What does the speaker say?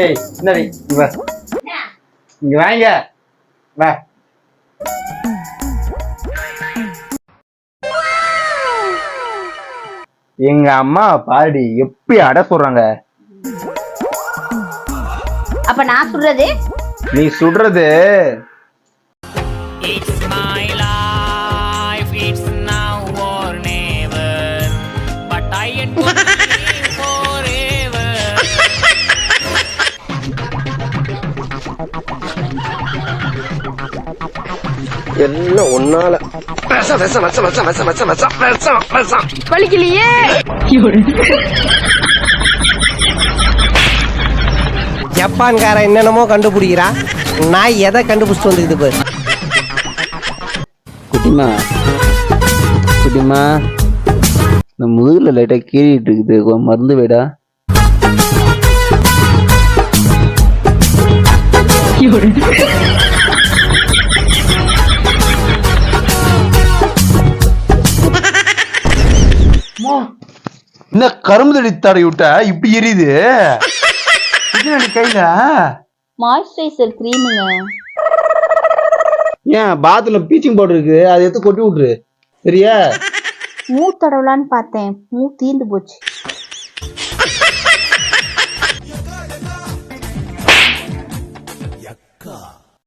ஏய் என்னடி? இங்க வா. இங்க வாங்க வா. எங்க அம்மா பாடி எப்படி அட சொல்றாங்க அப்ப நான் சொல்றது நீ சுடுறது? எல்லாம் ஒன்னால விஷம் விஷம் விஷம் விஷம் விஷம் விஷம் விஷம் விஷம் விஷம் வலிக்கலையே. ஜப்பான்காரன் என்னென்னமோ கண்டுபிடிக்கிறான் நான் எதை கண்டுபிடிச்சிட்டு வந்துக்குது பாரு. குட்டிமா குட்டிமா இந்த முதுகுல லைட்டா கீறிட்டு இருக்குது. மருந்து வேடா. என்ன கரும்பு தடி விட்ட? இப்படி எரியுது. கையில? மாய்ஸ்சரைசர் கிரீமுங்க ஏன் பாத்ரூம்ல பீச்சிங் பவுடர் இருக்கு அதை எடுத்து கொட்டி விட்டுரு. சரியா? மூ தடவலான்னு பார்த்தேன். மூ தீந்து போச்சு.